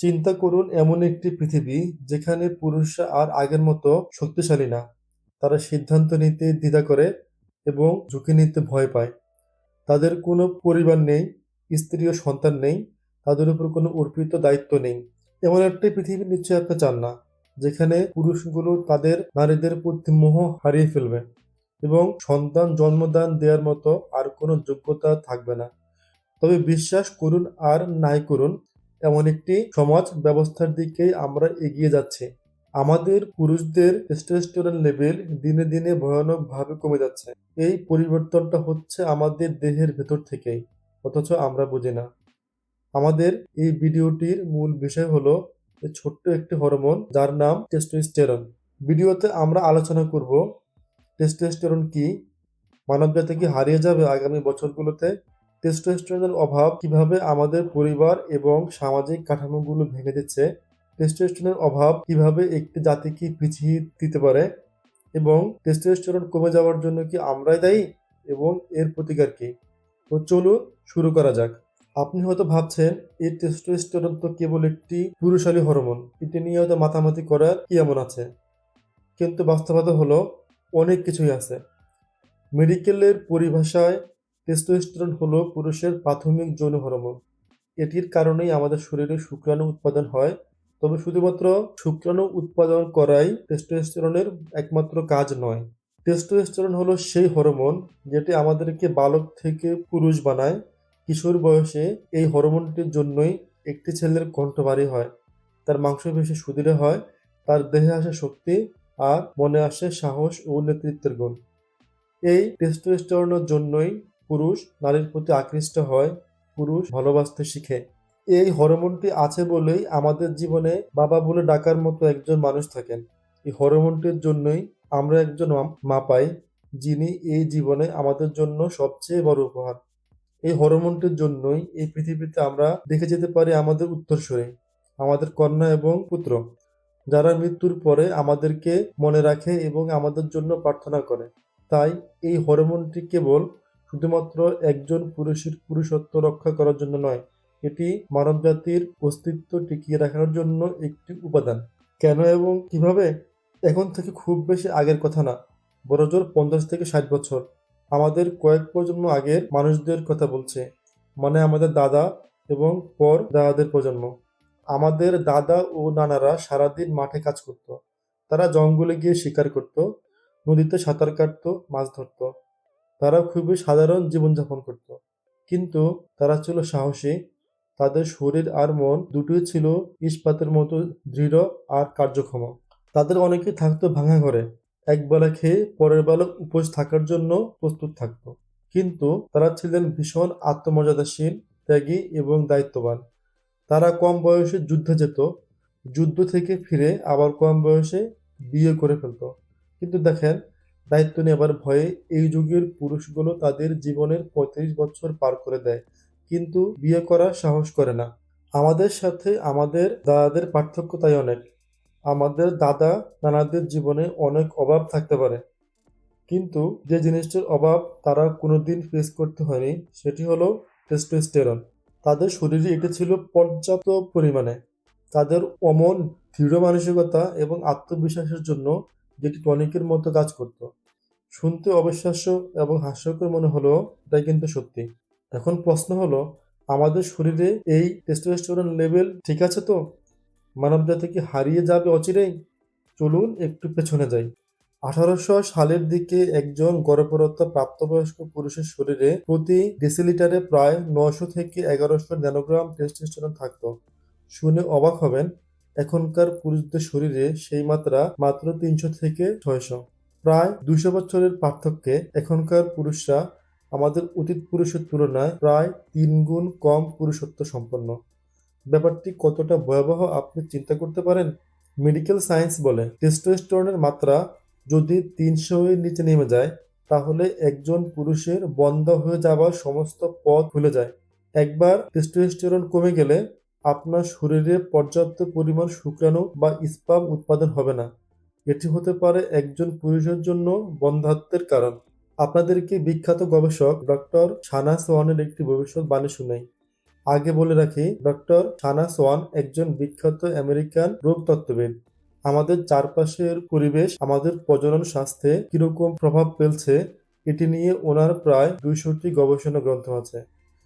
চিন্তা করুন এমন একটি পৃথিবী যেখানে পুরুষরা আর আগের মতো শক্তিশালী না। তারা সিদ্ধান্ত নিতে দ্বিধা করে এবং ঝুঁকি নিতে ভয় পায়। তাদের কোনো পরিবার নেই, স্ত্রী ও সন্তান নেই, তাদের উপর কোনো অর্পিত দায়িত্ব নেই। এমন একটি পৃথিবী নিশ্চয়ই আপনি চান না, যেখানে পুরুষগুলো তাদের নারীদের প্রতি মোহ হারিয়ে ফেলবে এবং সন্তান জন্মদান দেওয়ার মতো আর কোনো যোগ্যতা থাকবে না। তবে বিশ্বাস করুন আর নাই করুন এমন একটি সমাজ ব্যবস্থার দিকেই আমরা এগিয়ে যাচ্ছি। আমাদের পুরুষদের টেস্টোস্টেরন লেভেল দিনে দিনে ভয়ানকভাবে কমে যাচ্ছে। এই পরিবর্তনটা হচ্ছে আমাদের দেহের ভেতর থেকেই, অথচ আমরা বুঝি না। আমাদের এই ভিডিওটির মূল বিষয় হলো ছোট্ট একটি হরমোন যার নাম টেস্টোস্টেরন ভিডিওতে আমরা আলোচনা করব টেস্টোস্টেরন কি, মানবজাতি কি হারিয়ে যাবে আগামী বছরগুলোতে? টেস্টোস্টেরনের অভাব কীভাবে আমাদের পরিবার এবং সামাজিক কাঠামোগুলো ভেঙে দিচ্ছে টেস্টোস্টেরনের অভাব কীভাবে একটি জাতিকে পিছিয়ে দিতে পারে এবং টেস্টোস্টেরন কমে যাওয়ার জন্য কি আমরাই দায়ী এবং এর প্রতিকার কি? তো চলুন শুরু করা যাক। আপনি হয়তো ভাবছেন এই টেস্টোস্টেরন তো কেবল একটি পুরুষালী হরমোন, এটি নিয়ে হয়তো মাতামাতি করার কি এমন আছে? কিন্তু বাস্তবতা হলো অনেক কিছুই আছে। মেডিকেলের পরিভাষায় টেস্টোস্টেরন হলো পুরুষের প্রাথমিক যৌন হরমোন। এটির কারণেই আমাদের শরীরে শুক্রাণু উৎপাদন হয়। তবে শুধুমাত্র শুক্রাণু উৎপাদন করাই টেস্টোস্টেরনের একমাত্র কাজ নয়। টেস্টোস্টেরন হলো সেই হরমোন যেটি আমাদেরকে বালক থেকে পুরুষ বানায়। কিশোর বয়সে এই হরমোনটির জন্যই একটি ছেলের কণ্ঠ ভারী হয়। তার মাংসপেশি সুদৃঢ় হয়, তার দেহে আসে শক্তি আর মনে আসে সাহস ও নেতৃত্বের গুণ। এই টেস্টোস্টেরনের জন্যই পুরুষ নারীর প্রতি আকৃষ্ট হয়, পুরুষ ভালোবাসতে শিখে। এই হরমোনটি আছে বলেই আমাদের জীবনে বাবা বলে ডাকার মতো একজন মানুষ থাকেন। এই হরমোনটির জন্যই আমরা একজন মা- পাই, যিনি এই জীবনে আমাদের জন্য সবচেয়ে বড় উপহার। এই হরমোনটির জন্যই এই পৃথিবীতে আমরা দেখে যেতে পারি আমাদের উত্তরসূরি, আমাদের কন্যা এবং পুত্র, যারা মৃত্যুর পরে আমাদেরকে মনে রাখে এবং আমাদের জন্য প্রার্থনা করে। তাই এই হরমোনটি কেবল শুধুমাত্র একজন পুরুষের পুরুষত্ব রক্ষা করার জন্য নয়, এটি মানবজাতির অস্তিত্ব টিকিয়ে রাখার জন্য একটি উপাদান। কেন এবং কীভাবে? এখন থেকে খুব বেশি আগের কথা না বড়জোর পঞ্চাশ থেকে ষাট বছর। আমাদের কয়েক প্রজন্ম আগের মানুষদের কথা বলছে মানে আমাদের দাদা এবং পর দাদাদের প্রজন্ম। আমাদের দাদা ও নানারা সারাদিন মাঠে কাজ করত, তারা জঙ্গলে গিয়ে শিকার করত, নদীতে সাঁতার কাটত, মাছ ধরত। তারা খুবই সাধারণ জীবনযাপন করত। কিন্তু তারা ছিল সাহসী। তাদের শরীর আর মন দুটোই ছিল ইস্পাতের মতো দৃঢ় আর কার্যক্ষম। তাদের অনেকেই থাকতো ভাঙা ঘরে। একবেলা খেয়ে পরের বেলা উপোস থাকার জন্য প্রস্তুত থাকতো। কিন্তু তারা ছিলেন ভীষণ আত্মমর্যাদাশীল, ত্যাগী এবং দায়িত্ববান। তারা কম বয়সে যুদ্ধে যেত। যুদ্ধ থেকে ফিরে আবার কম বয়সে বিয়ে করে ফেলতো। কিন্তু দেখেন দায়িত্ব নেবার ভয়ে এই যুগের পুরুষগুলো তাদের জীবনের পঁয়ত্রিশ বছর পার করে দেয়। কিন্তু বিয়ে করার সাহস করে না। আমাদের সাথে আমাদের দাদাদের পার্থক্য তাই অনেক। আমাদের দাদা নানাদের জীবনে অনেক অভাব থাকতে পারে। কিন্তু যে জিনিসটির অভাব তারা কোনোদিন ফেস করতে হয়নি, সেটি হলো টেস্টোস্টেরন তাদের শরীরে এটি ছিল পর্যাপ্ত পরিমাণে। তাদের অমন দৃঢ় মানসিকতা এবং আত্মবিশ্বাসের জন্য যেটি টনিকের মতো কাজ করত। শুনতে অবিশ্বাস্য এবং হাস্যকর মনে হলো এটা কিন্তু সত্যি। এখন প্রশ্ন হলো, আমাদের শরীরে এই টেস্টোস্টেরন লেভেল ঠিক আছে তো? মানবজাতি কি হারিয়ে যাবে অচিরেই? চলুন একটু পেছনে যাই। আঠারোশো সালের দিকে একজন গর্ভরত প্রাপ্তবয়স্ক পুরুষের শরীরে প্রতি ডেসিলিটারে প্রায় নশো থেকে এগারোশো ন্যানোগ্রাম টেস্টোস্টেরন থাকতো। শুনে অবাক হবেন এখনকার পুরুষদের শরীরে সেই মাত্রা মাত্র তিনশো থেকে ছয়শো। প্রায় দুশো বছরের পার্থক্যে এখনকার পুরুষরা আমাদের অতীত পুরুষের তুলনায় প্রায় তিন গুণ কম পুরুষত্ব সম্পন্ন। ব্যাপারটি কতটা ভয়াবহ আপনি চিন্তা করতে পারেন? মেডিকেল সায়েন্স বলে, টেস্টোস্টেরনের মাত্রা যদি তিনশো এর নিচে নেমে যায়, তাহলে একজন পুরুষের বন্ধ হয়ে যাওয়ার সমস্ত পথ খুলে যায়। একবার টেস্টোস্টেরন কমে গেলে আপনার শরীরে পর্যাপ্ত পরিমাণ শুক্রাণু বা স্পাম উৎপাদন হবে না। এটি হতে পারে একজন পুরুষের জন্য বন্ধাত্বের কারণ। আপনাদেরকে বিখ্যাত গবেষক ডক্টর শানা সোয়ানের একটি ভবিষ্যৎবাণী শুনাই। আগে বলে রাখি, ডক্টর শানা সোয়ান একজন বিখ্যাত আমেরিকান রোগতত্ত্ববিদ। আমাদের চারপাশের পরিবেশ, আমাদের প্রজনন স্বাস্থ্যে কীরকম প্রভাব ফেলছে, এটি নিয়ে ওনার প্রায় দুইশোটি গবেষণা গ্রন্থ আছে।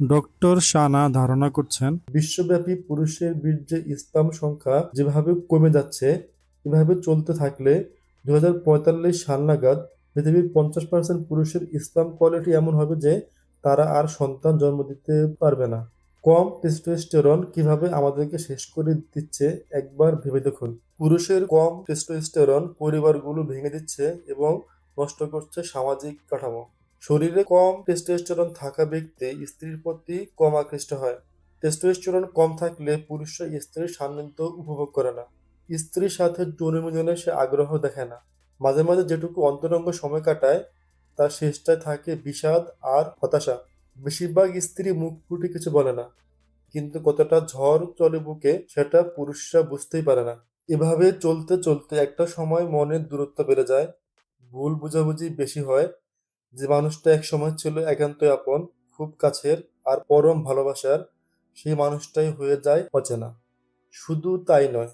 ডক্টর শানা ধারণা করছেন, বিশ্বব্যাপী পুরুষের বীর্যে স্পাম সংখ্যা যেভাবে কমে যাচ্ছে, এভাবে চলতে থাকলে দু হাজার পঁয়তাল্লিশ সাল নাগাদ পৃথিবীর পঞ্চাশ পার্সেন্ট পুরুষের স্পাম কোয়ালিটি এমন হবে যে তারা আর সন্তান জন্ম দিতে পারবে না। কম টেস্টোস্টেরন কীভাবে আমাদেরকে শেষ করে দিচ্ছে, একবার ভেবে দেখুন। পুরুষের কম টেস্টোস্টেরন পরিবারগুলো ভেঙে দিচ্ছে এবং নষ্ট করছে সামাজিক কাঠামো। শরীরে কম টেস্টোস্টেরন থাকা ব্যক্তি স্ত্রীর প্রতি কম আকৃষ্ট হয়। টেস্টোস্টেরন কম থাকলে পুরুষরা স্ত্রীর সান্নিধ্য উপভোগ করে না। স্ত্রীর সাথে যৌন মিলনে সে আগ্রহ দেখে না। মাঝে মাঝে যেটুকু অন্তরঙ্গ সময় কাটায়, তার শেষটায় থাকে বিষাদ আর হতাশা। বেশিরভাগ স্ত্রী মুখ ফুটে কিছু বলে না। কিন্তু কতটা ঝড় চলে বুকে, সেটা পুরুষরা বুঝতেই পারে না। এভাবে চলতে চলতে একটা সময় মনের দূরত্ব বেড়ে যায়। ভুল বোঝাবুঝি বেশি হয়। যে মানুষটা এক সময় ছিল একান্তই আপন, খুব কাছের আর পরম ভালোবাসার, সেই মানুষটাই হয়ে যায় অচেনা। শুধু তাই নয়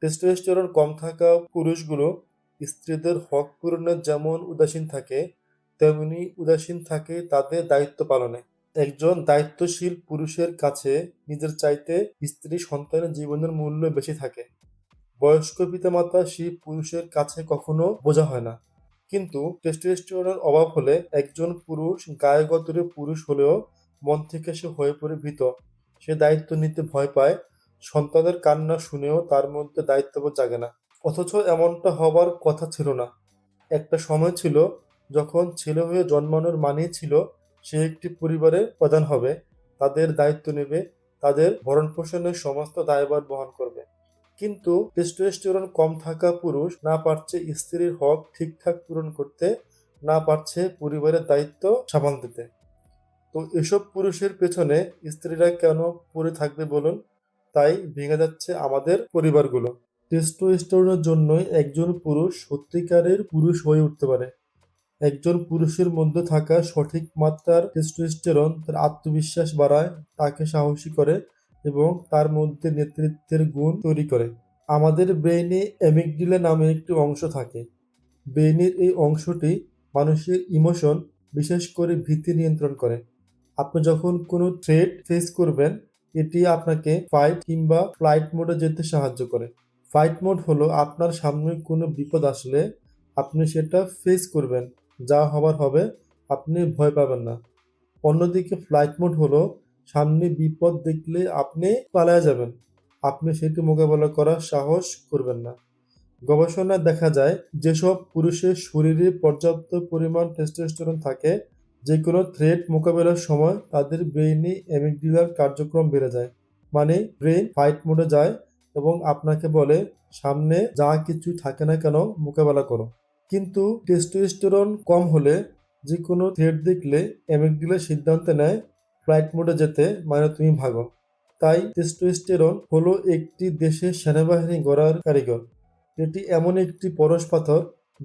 টেস্টোস্টেরন কম থাকা পুরুষগুলো স্ত্রীদের হক পূরণে যেমন উদাসীন থাকে, তেমনি উদাসীন থাকে তাদের দায়িত্ব পালনে। একজন দায়িত্বশীল পুরুষের কাছে নিজের চাইতে স্ত্রী সন্তানের জীবনের মূল্য বেশি থাকে। বয়স্ক পিতামাতা সেই পুরুষের কাছে কখনো বোঝা হয় না। কিন্তু টেস্টোস্টেরনের অভাব হলে একজন পুরুষ গায়ে গতরে পুরুষ হলেও মন থেকে সে হয়ে পড়ে ভীত। সে দায়িত্ব নিতে ভয় পায়, সন্তানের কান্না শুনেও তার মধ্যে দায়িত্ববোধ জাগে না। অথচ এমনটা হবার কথা ছিল না। একটা সময় ছিল যখন ছেলে হয়ে জন্মানোর মানেই ছিল সে একটি পরিবারের প্রধান হবে। তাদের দায়িত্ব নেবে, তাদের ভরণ পোষণের সমস্ত দায়ভার বহন করবে। কিন্তু টেস্টোস্টেরন কম থাকা পুরুষ না পারছে স্ত্রীর হক ঠিকঠাক পূরণ করতে, না পারছে পরিবারের দায়িত্ব সামাল দিতে। তো এসব পুরুষের পেছনে স্ত্রীরা কেন পড়ে থাকবে বলুন? তাই ভেঙে যাচ্ছে আমাদের পরিবারগুলো। টেস্টোস্টেরনের জন্যই একজন পুরুষ সত্যিকারের পুরুষ হয়ে উঠতে পারে। একজন পুরুষের মধ্যে থাকা সঠিক মাত্রার টেস্টোস্টেরন তার আত্মবিশ্বাস বাড়ায়, তাকে সাহসী করে এবং তার মধ্যে নেতৃত্বের গুণ তৈরি করে। আমাদের ব্রেইনে অ্যামিগডিলা নামে একটি অংশ থাকে। ব্রেইনের এই অংশটি মানুষের ইমোশন, বিশেষ করে ভীতি নিয়ন্ত্রণ করে। আপনি যখন কোনো থ্রেট ফেস করবেন, এটি আপনাকে ফাইট কিংবা ফ্লাইট মোডে যেতে সাহায্য করে। ফাইট মোড হলো আপনার সামনে কোনো বিপদ আসলে আপনি সেটা ফেস করবেন, যা হবার হবে আপনি ভয় পাবেন না। অন্যদিকে ফ্লাইট মোড হলো সামনে বিপদ দেখলে আপনি পালায়া যাবেন। আপনি সেটি মোকাবেলা করার সাহস করবেন না। গবেষণায় দেখা যায়, যেসব পুরুষের শরীরে পর্যাপ্ত পরিমাণ টেস্টোস্টেরন থাকে যে কোনো থ্রেট মোকাবেলার সময় তাদের ব্রেইনে অ্যামিগডিলার কার্যক্রম বেড়ে যায়। মানে ব্রেন ফাইট মোডে যায় এবং আপনাকে বলে, সামনে যা কিছু থাকে না কেন, মোকাবেলা করো। কিন্তু টেস্টোস্টেরন কম হলে যে কোনো থ্রেট দেখলে অ্যামিগডিলা সিদ্ধান্ত নেয় ফ্লাইট মোডে যেতে মানে তুমি ভাগো। তাই টেস্টোস্টেরন হলো একটি দেশের সেনাবাহিনী গড়ার কারিগর। এটি এমন একটি পরশ পাথর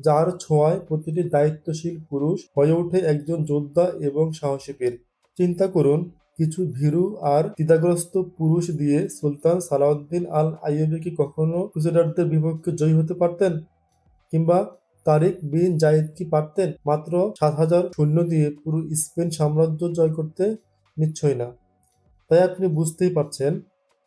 যার ছোঁয়ায় প্রতিটি দায়িত্বশীল পুরুষ হয়ে ওঠে একজন যোদ্ধা এবং সাহসী বীর চিন্তা করুন, কিছু ভীরু আর দ্বিধাগ্রস্ত পুরুষ দিয়ে সুলতান সালাউদ্দিন আল আইয়ুবি কি কখনো ক্রুসেডারদের বিপক্ষে জয়ী হতে পারতেন? কিংবা তারিক বিন জায়েদ কি পারতেন? মাত্র সাত হাজার সৈন্য দিয়ে পুরো স্পেন সাম্রাজ্য জয় করতে নিশ্চয়ই না। তাই আপনি বুঝতেই পারছেন,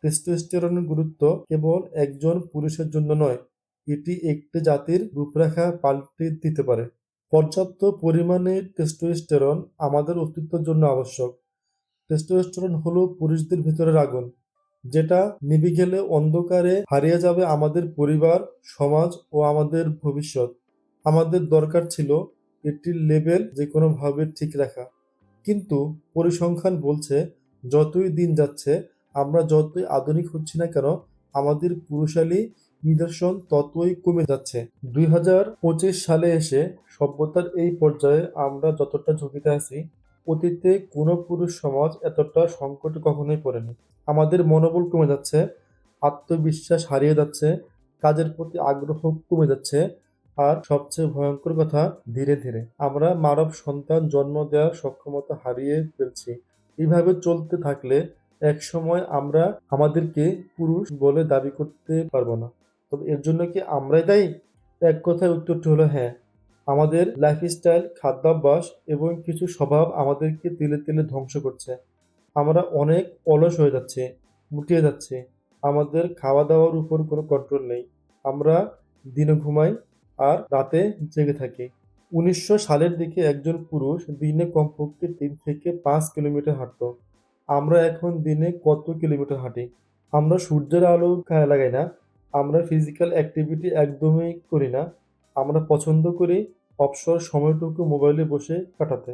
টেস্টোস্টেরনের গুরুত্ব কেবল একজন পুরুষের জন্য নয়, এটি একটি জাতির রূপরেখা পাল্টে দিতে পারে। পর্যাপ্ত পরিমাণে টেস্টোস্টেরন আমাদের অস্তিত্বের জন্য আবশ্যক। টেস্টোস্টেরন হলো পুরুষদের ভিতরের আগুন, যেটা নিভে গেলে অন্ধকারে হারিয়ে যাবে আমাদের পরিবার, সমাজ ও আমাদের ভবিষ্যৎ। আমাদের দরকার ছিল এটির লেভেল যে কোনোভাবে ঠিক রাখা। কিন্তু পরিসংখ্যান বলছে, যতই দিন যাচ্ছে, আমরা যতই আধুনিক হচ্ছি না কেন, আমাদের পুরুষালী নিদর্শন ততই কমে যাচ্ছে। দুই হাজার পঁচিশ সালে এসে সভ্যতার এই পর্যায়ে আমরা যতটা ঝুঁকিতে আছি, অতীতে কোনো পুরুষ সমাজ এতটা সংকটে কখনোই পড়েনি। আমাদের মনোবল কমে যাচ্ছে, আত্মবিশ্বাস হারিয়ে যাচ্ছে, কাজের প্রতি আগ্রহ কমে যাচ্ছে আর সবচেয়ে ভয়ঙ্কর কথা, ধীরে ধীরে। আমরা মানব সন্তান জন্ম দেওয়ার সক্ষমতা হারিয়ে ফেলছি। এইভাবে চলতে থাকলে এক সময় আমরা আমাদেরকে পুরুষ বলে দাবি করতে পারব না। তবে এর জন্য কি আমরাই দায়ী? এক কথায় উত্তরটি হলো হ্যাঁ। আমাদের লাইফস্টাইল খাদ্যাভ্যাস এবং কিছু স্বভাব আমাদেরকে তিলে তিলে ধ্বংস করছে। আমরা অনেক অলস হয়ে যাচ্ছে, মুটিয়ে যাচ্ছে। আমাদের খাওয়া দাওয়ার উপর কোনো কন্ট্রোল নেই। আমরা দিনে ঘুমাই আর রাতে জেগে থাকি। উনিশশো সালের দিকে একজন পুরুষ দিনে কমপক্ষে তিন থেকে পাঁচ কিলোমিটার হাঁটতো। আমরা এখন দিনে কত কিলোমিটার হাঁটি? আমরা সূর্যের আলো গায়ে লাগাই না। আমরা ফিজিক্যাল অ্যাক্টিভিটি একদমই করি না। আমরা পছন্দ করি অবসর সময়টুকু মোবাইলে বসে কাটাতে।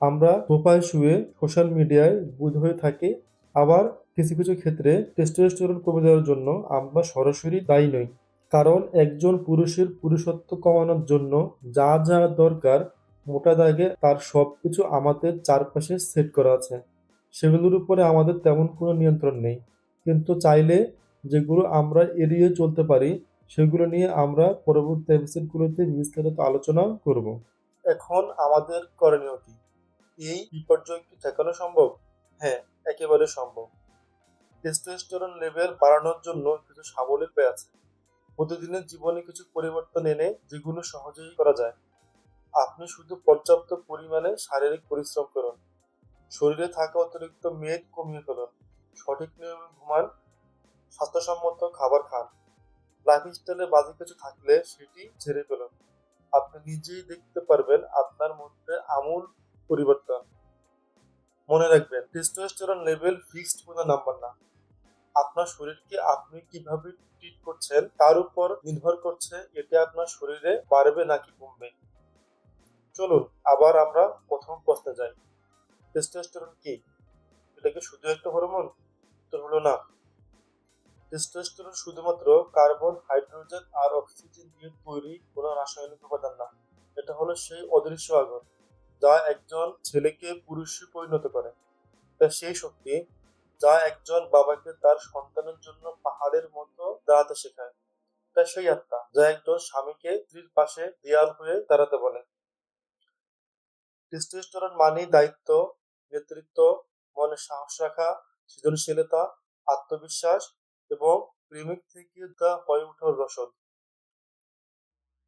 আমরা সোফায় শুয়ে সোশ্যাল মিডিয়ায় বুধ হয়ে থাকি। আবার কিছু কিছু ক্ষেত্রে টেস্টোস্টেরন কমে যাওয়ার জন্য আমরা সরাসরি দায়ী নই। কারণ একজন পুরুষের পুরুষত্ব কমানোর জন্য যা যা দরকার, মোটা দাগে তার সব কিছু আমাদের চারপাশে সেট করা আছে। সেগুলোর উপরে আমাদের তেমন কোনো নিয়ন্ত্রণ নেই। কিন্তু চাইলে যেগুলো আমরা এড়িয়ে চলতে পারি, সেগুলো নিয়ে আমরা পরবর্তী এপিসোডগুলোতে বিস্তারিত আলোচনা করব। এখন আমাদের করণীয় কি? এই বিপর্যয় কি ঠেকানো সম্ভব? হ্যাঁ একেবারে সম্ভব। টেস্টোস্টেরন লেভেল বাড়ানোর জন্য কিছু সাবলীল উপায় আছে। প্রতিদিনের জীবনে কিছু পরিবর্তন এনে যেগুলো সহজেই করা যায়। আপনি শুধু পর্যাপ্ত পরিমাণে শারীরিক পরিশ্রম করুন। শরীরে থাকা অতিরিক্ত মেদ কমিয়ে ফেলুন। সঠিক নিয়মে ঘুমান। স্বাস্থ্যসম্মত খাবার খান। লাইফস্টাইলে বাজে কিছু থাকলে সেটি ছেড়ে ফেলুন। আপনি নিজেই দেখতে পারবেন আপনার মধ্যে আমূল পরিবর্তন। মনে রাখবেন টেস্টোস্টেরন লেভেল ফিক্সড কোনো নাম্বার না। আপনার শরীরকে আপনি কীভাবে ট্রিট করছেন, তার উপর নির্ভর করছে এতে আপনার শরীরে বাড়বে নাকি কমবে। চলুন, আবার আমরা প্রথম প্রশ্নে যাই। টেস্টোস্টেরন কি? এটা কি শুধু একটা হরমোন উত্তর হলো না। টেস্টোস্টেরন শুধুমাত্র কার্বন হাইড্রোজেন আর অক্সিজেন দিয়ে তৈরি কোনো রাসায়নিক উপাদান না। এটা হলো সেই অদৃশ্য আগুন, যা একজন ছেলেকে পুরুষে পরিণত করে। তা সেই শক্তি যা একজন বাবাকে তার সন্তানের জন্য পাহাড়ের মতো দাঁড়াতে শেখায়। তা সেই আত্মা, যা একজন স্বামীকে স্ত্রীর পাশে দেয়াল হয়ে দাঁড়াতে বলে। টেস্টোস্টেরন মানেই দায়িত্ব, নেতৃত্ব, মনে সাহস রাখা, সৃজনশীলতা, আত্মবিশ্বাস এবং প্রেমিক থেকে তা হয়ে ওঠার রসদ।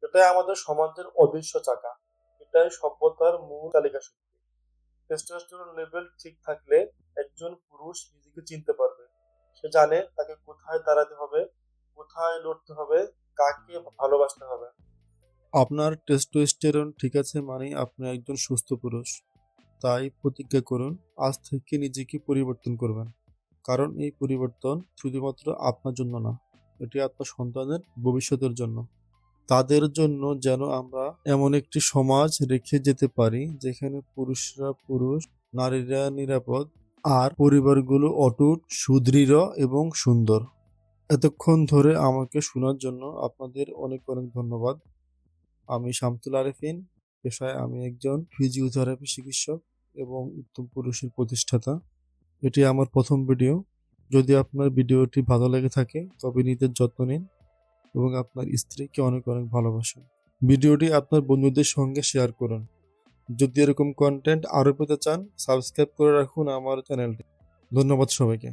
এটাই আমাদের সমাজের অদৃশ্য চাকা। এটাই সভ্যতার মূল তালিকা শক্তি টেস্টোস্টেরন লেভেল ঠিক থাকলে একজন পুরুষ নিজেকে চিনতে পারবে। সে জানে তাকে কোথায় দাঁড়াতে হবে, কোথায় লড়তে হবে, কাকে ভালোবাসতে হবে। আপনার টেস্টোস্টেরন ঠিক আছে মানেই আপনি একজন সুস্থ পুরুষ। তাই প্রতিজ্ঞা করুন, আজ থেকে নিজেকে পরিবর্তন করবেন। কারণ এই পরিবর্তন শুধুমাত্র আপনার জন্য না, এটি আপনার সন্তানের ভবিষ্যতের জন্য। তাদের জন্য যেন আমরা এমন একটি সমাজ রেখে যেতে পারি যেখানে পুরুষরা পুরুষ, নারীরা নিরাপদ আর পরিবারগুলো অটুট, সুদৃঢ় এবং সুন্দর। এতক্ষণ ধরে আমাকে শোনার জন্য আপনাদের অনেক অনেক ধন্যবাদ। আমি শামতুল আরেফিন, পেশায় আমি একজন ফিজিওথেরাপি চিকিৎসক এবং উত্তম পুরুষের প্রতিষ্ঠাতা। এটি আমার প্রথম ভিডিও। যদি আপনার ভিডিওটি ভালো লেগে থাকে তবে নিজের যত্ন নিন। এবং আপনার স্ত্রীকে অনেক অনেক ভালোবাসুন। ভিডিওটি আপনার বন্ধুদের সঙ্গে শেয়ার করুন। যদি এরকম কন্টেন্ট আরও পেতে চান সাবস্ক্রাইব করে রাখুন আমার চ্যানেলটি ধন্যবাদ সবাইকে।